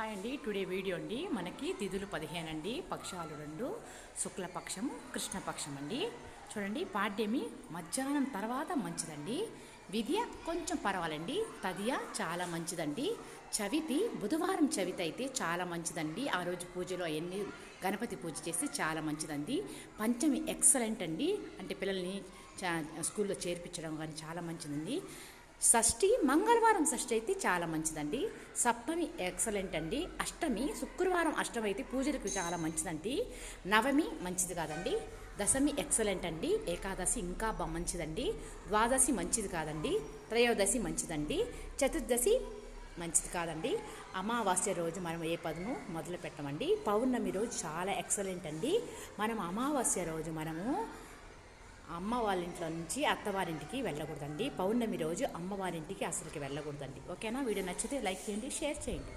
Hi అండి today video అండి. మనకి తిథులు పదిహేను అండి పక్షాలు రెండు శుక్లపక్షము కృష్ణపక్షం అండి చూడండి పాడ్యమి మధ్యాహ్నం తర్వాత మంచిదండి. విద్య కొంచెం పర్వాలండి. తదియ చాలా మంచిదండి. చవితి బుధవారం చవితి అయితే చాలా మంచిదండి. ఆ రోజు పూజలో అవన్నీ గణపతి పూజ చేస్తే చాలా మంచిదండి. పంచమి ఎక్సలెంట్ అండి. అంటే పిల్లల్ని స్కూల్లో చేర్పించడం కానీ చాలా మంచిదండి. షష్ఠి మంగళవారం షష్ఠి అయితే చాలా మంచిదండి. సప్తమి ఎక్సలెంట్ అండి. అష్టమి శుక్రవారం అష్టమి అయితే పూజలకు చాలా మంచిదండి. నవమి మంచిది కాదండి. దశమి ఎక్సలెంట్ అండి. ఏకాదశి ఇంకా బా మంచిదండి. ద్వాదశి మంచిది కాదండి. త్రయోదశి మంచిదండి. చతుర్దశి మంచిది కాదండి. అమావాస్య రోజు మనం ఏ పదము మొదలు పెట్టమండి. పౌర్ణమి రోజు చాలా ఎక్సలెంట్ అండి. మనం అమావాస్య రోజు మనము అమ్మ వాళ్ళ ఇంట్లో నుంచి అత్తవారింటికి వెళ్ళకూడదండి. పౌర్ణమి రోజు అమ్మవారింటికి అసలుకి వెళ్ళకూడదండి. ఓకేనా? వీడియో నచ్చితే లైక్ చేయండి షేర్ చేయండి.